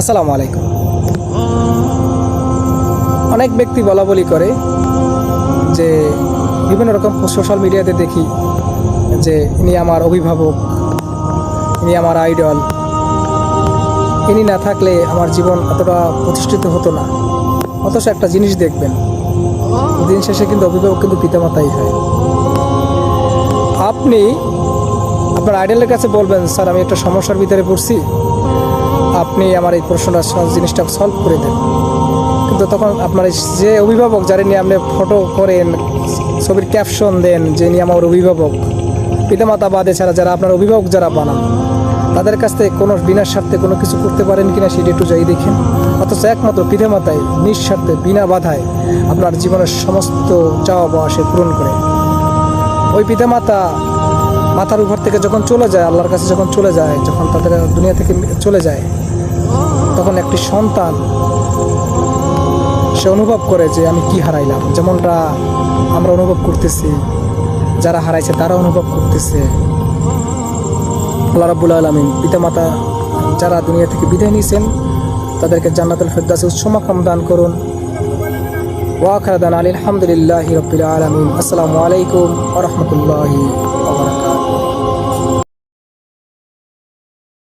আসসালামু আলাইকুম। অনেক ব্যক্তি বলা বলি করে যে বিভিন্ন রকম সোশ্যাল মিডিয়াতে দেখি যে ইনি আমার অভিভাবক, ইনি আমার আইডল। ইনি না থাকলে আমার জীবন এতটা প্রতিষ্ঠিত হতো না। অথচ একটা জিনিস দেখবেন, দিন শেষে কিন্তু অভিভাবক কিন্তু পিতামাতাই হয়। আপনি আপনার আইডলের কাছে বলবেন, স্যার, আমি একটা সমস্যার ভিতরে পড়ছি। আপনি আমার এই প্রশ্নটা জিনিসটা সলভ করে দেন। কিন্তু তখন আপনার যে অভিভাবক যারা নিয়ে আপনি ফটো করেন, ছবির ক্যাপশন দেন, যে নিয়ে আমার অভিভাবক, পিতামাতা বাদে ছাড়া যারা আপনার অভিভাবক যারা বানান, তাদের কাছ থেকে কোনো বিনা স্বার্থে কোনো কিছু করতে পারেন কিনা সেটা একটু যাই দেখেন। অথচ একমাত্র পিতামাতাই নিঃস্বার্থে, বিনা বাধায় আপনার জীবনের সমস্ত চাওয়া পাওয়া সে পূরণ করে। ওই পিতামাতা মাথার উপর থেকে যখন চলে যায়, আল্লাহর কাছে যখন চলে যায়, যখন তাদের দুনিয়া থেকে চলে যায় তখন একটি সন্তান, সে অনুভব করে যে আমি কি হারাইলাম। যেমনটা আমরা অনুভব করতেছি, যারা হারাইছে তারা অনুভব করতেছে। আল্লাহ রাব্বুল আলমিন পিতামাতা যারা দুনিয়া থেকে বিদায় নিয়েছেন, তাদেরকে জান্নাতুল ফেরদাসে উৎসমাকাম দান করুন। ওয়াখারদান আলী আলহামদুলিল্লাহ রবিল আলমিন। আসসালামু আলাইকুম আ রহমতুল্লাহি